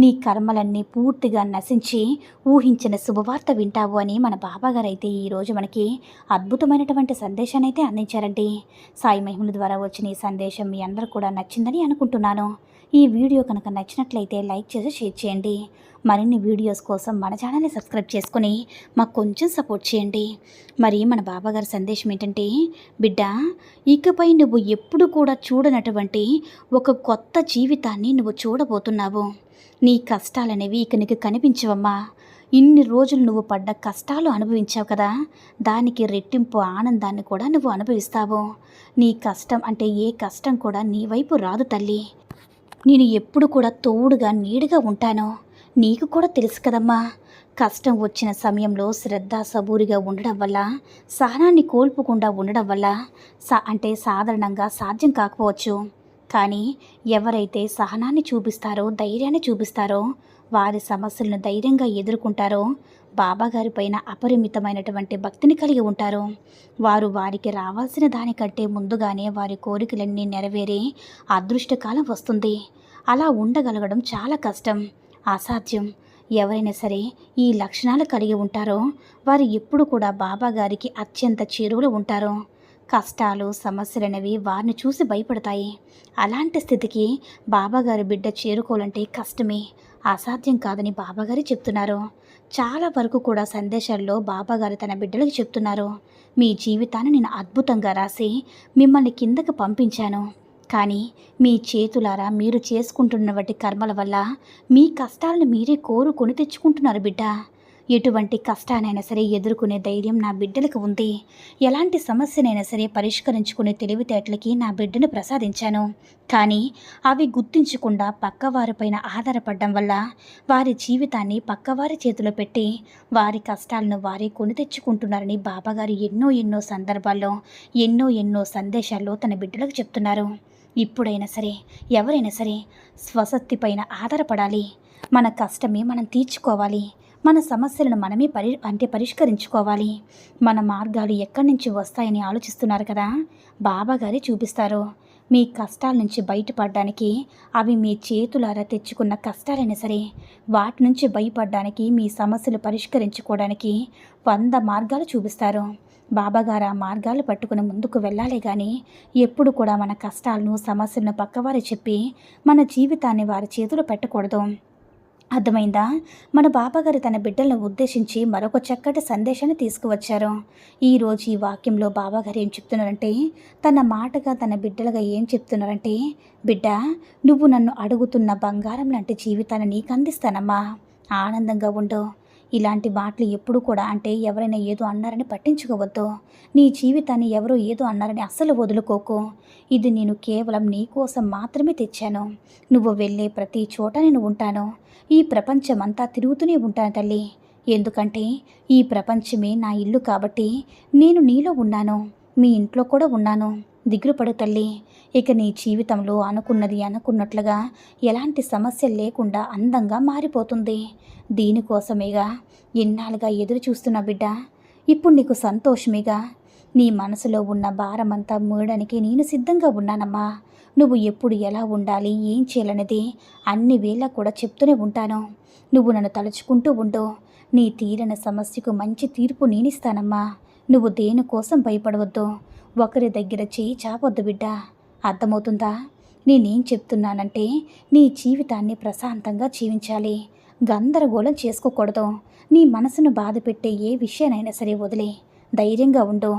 నీ కర్మలన్నీ పూర్తిగా నశించి ఊహించిన శుభవార్త వింటావు అని మన బాబాగారు అయితే ఈరోజు మనకి అద్భుతమైనటువంటి సందేశాన్ని అయితే అందించారండి. సాయి మహిమల ద్వారా వచ్చిన ఈ సందేశం మీ అందరూ కూడా నచ్చిందని అనుకుంటున్నాను. ఈ వీడియో కనుక నచ్చినట్లయితే లైక్ చేసి షేర్ చేయండి. మరిన్ని వీడియోస్ కోసం మన ఛానల్ని సబ్స్క్రైబ్ చేసుకుని మాకు కొంచెం సపోర్ట్ చేయండి. మరి మన బాబాగారి సందేశం ఏంటంటే బిడ్డ ఇకపై నువ్వు ఎప్పుడు కూడా చూడనటువంటి ఒక కొత్త జీవితాన్ని నువ్వు చూడబోతున్నావు. నీ కష్టాలనేవి ఇక నీకు కనిపించవమ్మా. ఇన్ని రోజులు నువ్వు పడ్డ కష్టాలు అనుభవించావు కదా. దానికి రెట్టింపు ఆనందాన్ని కూడా నువ్వు అనుభవిస్తావు. నీ కష్టం అంటే ఏ కష్టం కూడా నీ వైపు రాదు తల్లి. నేను ఎప్పుడు కూడా తోడుగా నీడుగా ఉంటాను. నీకు కూడా తెలుసు కదమ్మా. కష్టం వచ్చిన సమయంలో శ్రద్ధ సబూరిగా ఉండడం వల్ల సహనాన్ని కోల్పోకుండా ఉండడం వల్ల సా అంటే సాధారణంగా సాధ్యం కాకపోవచ్చు. కానీ ఎవరైతే సహనాన్ని చూపిస్తారో ధైర్యాన్ని చూపిస్తారో వారి సమస్యలను ధైర్యంగా ఎదుర్కొంటారో బాబాగారి పైన అపరిమితమైనటువంటి భక్తిని కలిగి ఉంటారు. వారు వారికి రావాల్సిన దానికంటే ముందుగానే వారి కోరికలన్నీ నెరవేరే అదృష్టకాలం వస్తుంది. అలా ఉండగలగడం చాలా కష్టం. అసాధ్యం. ఎవరైనా సరే ఈ లక్షణాలు కలిగి ఉంటారో వారు ఎప్పుడు కూడా బాబాగారికి అత్యంత చేరువలో ఉంటారు. కష్టాలు సమస్యలనేవి వారిని చూసి భయపడతాయి. అలాంటి స్థితికి బాబాగారి బిడ్డ చేరుకోవాలంటే కష్టమే. అసాధ్యం కాదని బాబాగారు చెప్తున్నారు. చాలా వరకు కూడా సందేశాల్లో బాబాగారు తన బిడ్డలకు చెప్తున్నారు. మీ జీవితాన్ని నేను అద్భుతంగా రాసి మిమ్మల్ని కిందకు పంపించాను. కానీ మీ చేతులారా మీరు చేసుకుంటున్న వంటి కర్మల వల్ల మీ కష్టాలను మీరే కోరుకొని తెచ్చుకుంటున్నారు బిడ్డ. ఎటువంటి కష్టానైనా సరే ఎదుర్కొనే ధైర్యం నా బిడ్డలకు ఉంది. ఎలాంటి సమస్యనైనా సరే పరిష్కరించుకునే తెలివితేటలకి నా బిడ్డను ప్రసాదించాను. కానీ అవి గుర్తించకుండా పక్కవారిపైన ఆధారపడడం వల్ల వారి జీవితాన్ని పక్కవారి చేతిలో పెట్టి వారి కష్టాలను వారే కొని తెచ్చుకుంటున్నారని బాబాగారు ఎన్నో ఎన్నో సందర్భాల్లో ఎన్నో ఎన్నో సందేశాల్లో తన బిడ్డలకు చెప్తున్నారు. ఇప్పుడైనా సరే ఎవరైనా సరే స్వశక్తి పైన ఆధారపడాలి. మన కష్టమే మనం తీర్చుకోవాలి. మన సమస్యలను మనమే పరి అంటే పరిష్కరించుకోవాలి. మన మార్గాలు ఎక్కడి నుంచి వస్తాయని ఆలోచిస్తున్నారు కదా? బాబాగారే చూపిస్తారు. మీ కష్టాల నుంచి బయటపడడానికి అవి మీ చేతులారా తెచ్చుకున్న కష్టాలైనా సరే వాటి నుంచి భయపడడానికి మీ సమస్యలు పరిష్కరించుకోవడానికి వంద మార్గాలు చూపిస్తారు. బాబాగారు ఆ మార్గాలు పట్టుకుని ముందుకు వెళ్ళాలి కానీ ఎప్పుడు కూడా మన కష్టాలను సమస్యలను పక్కవారు చెప్పి మన జీవితాన్ని వారి చేతులు పెట్టకూడదు. అర్థమైందా? మన బాబాగారు తన బిడ్డలను ఉద్దేశించి మరొక చక్కటి సందేశాన్ని తీసుకువచ్చారు. ఈరోజు ఈ వాక్యంలో బాబాగారు ఏం చెప్తున్నారంటే తన మాటగా తన బిడ్డలుగా ఏం చెప్తున్నారంటే బిడ్డ నువ్వు నన్ను అడుగుతున్న బంగారం లాంటి జీవితాన్ని నీకు అందిస్తానమ్మా. ఆనందంగా ఉండు. ఇలాంటి మాటలు ఎప్పుడు కూడా అంటే ఎవరైనా ఏదో అన్నారని పట్టించుకోవద్దు. నీ జీవితాన్ని ఎవరో ఏదో అన్నారని అస్సలు వదులుకోకు. ఇది నేను కేవలం నీ కోసం మాత్రమే తెచ్చాను. నువ్వు వెళ్ళే ప్రతి చోట నేను ఉంటాను. ఈ ప్రపంచం అంతా తిరుగుతూనే ఉంటాను తల్లి. ఎందుకంటే ఈ ప్రపంచమే నా ఇల్లు కాబట్టి నేను నీలో ఉన్నాను. మీ ఇంట్లో కూడా ఉన్నాను. దిగులుపడు తల్లి. ఇక నీ జీవితంలో అనుకున్నది అనుకున్నట్లుగా ఎలాంటి సమస్య లేకుండా అందంగా మారిపోతుంది. దీనికోసమేగా ఎన్నాళ్ళుగా ఎదురు చూస్తున్న బిడ్డ ఇప్పుడు నీకు సంతోషమేగా? నీ మనసులో ఉన్న భారమంతా మూడడానికి నేను సిద్ధంగా ఉన్నానమ్మా. నువ్వు ఎప్పుడు ఎలా ఉండాలి ఏం చేయాలనేది అన్ని వేళ కూడా చెప్తూనే ఉంటాను. నువ్వు నన్ను తలుచుకుంటూ ఉండు. నీ తీరని సమస్యకు మంచి తీర్పు నేనిస్తానమ్మా. నువ్వు దేనికోసం భయపడవద్దు. ఒకరి దగ్గర చేయి చాపొద్దు బిడ్డ. అర్థమవుతుందా? నేనేం చెప్తున్నానంటే నీ జీవితాన్ని ప్రశాంతంగా జీవించాలి. గందరగోళం చేసుకోకూడదు. నీ మనసును బాధ పెట్టే ఏ విషయానైనా సరే వదిలే. ధైర్యంగా ఉండు.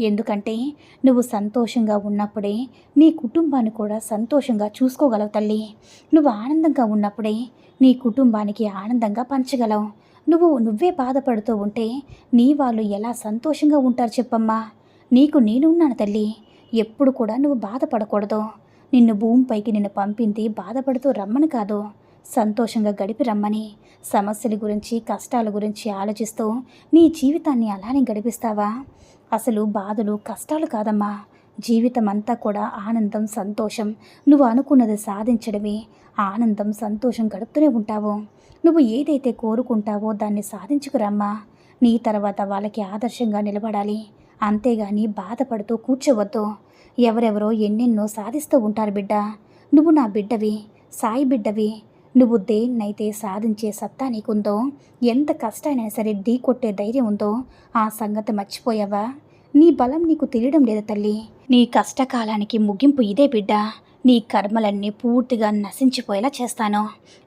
ఎందుకంటే నువ్వు సంతోషంగా ఉన్నప్పుడే నీ కుటుంబాన్ని కూడా సంతోషంగా చూసుకోగలవు తల్లి. నువ్వు ఆనందంగా ఉన్నప్పుడే నీ కుటుంబానికి ఆనందంగా పంచగలవు. నువ్వు నువ్వే బాధపడుతూ ఉంటే నీ వాళ్ళు ఎలా సంతోషంగా ఉంటారు చెప్పమ్మా? నీకు నేను ఉన్నాను తల్లి. ఎప్పుడు కూడా నువ్వు బాధపడకూడదు. నిన్ను భూమిపైకి నిన్ను పంపింది బాధపడుతూ రమ్మని కాదు. సంతోషంగా గడిపి రమ్మని. సమస్యల గురించి కష్టాల గురించి ఆలోచిస్తూ నీ జీవితాన్ని అలానే గడిపిస్తావా? అసలు బాధలు కష్టాలు కాదమ్మా. జీవితం అంతా కూడా ఆనందం సంతోషం. నువ్వు అనుకున్నది సాధించడమే. ఆనందం సంతోషం గడుపుతూనే ఉంటావు. నువ్వు ఏదైతే కోరుకుంటావో దాన్ని సాధించుకురమ్మా. నీ తర్వాత వాళ్ళకి ఆదర్శంగా నిలబడాలి. అంతేగాని బాధపడుతూ కూర్చోవద్దు. ఎవరెవరో ఎన్నెన్నో సాధిస్తూ ఉంటారు బిడ్డ. నువ్వు నా బిడ్డవి సాయి బిడ్డవి. నువ్వు దేన్నైతే సాధించే సత్తా నీకుందో ఎంత కష్టమైనా సరే ఢీ కొట్టే ధైర్యం ఉందో ఆ సంగతి మర్చిపోయావా? నీ బలం నీకు తెలియడం లేదు తల్లి. నీ కష్టకాలానికి ముగింపు ఇదే బిడ్డ. నీ కర్మలన్నీ పూర్తిగా నశించిపోయేలా చేస్తాను.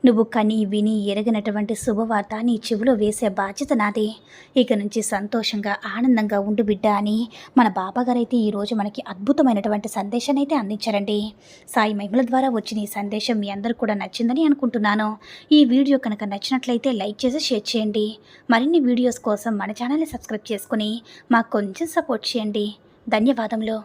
నువ్వు కని విని ఎరగినటువంటి శుభవార్త నీ చెవిలో వేసే బాధ్యత నాది. ఇక నుంచి సంతోషంగా ఆనందంగా ఉండు బిడ్డ అని మన బాబాగారైతే ఈరోజు మనకి అద్భుతమైనటువంటి సందేశాన్ని అయితే అందించారండి. సాయి మహిమల ద్వారా వచ్చిన ఈ సందేశం మీ అందరూ కూడా నచ్చిందని అనుకుంటున్నాను. ఈ వీడియో కనుక నచ్చినట్లయితే లైక్ చేసి షేర్ చేయండి. మరిన్ని వీడియోస్ కోసం మన ఛానల్ని సబ్స్క్రైబ్ చేసుకుని మాకు కొంచెం సపోర్ట్ చేయండి. ధన్యవాదములు.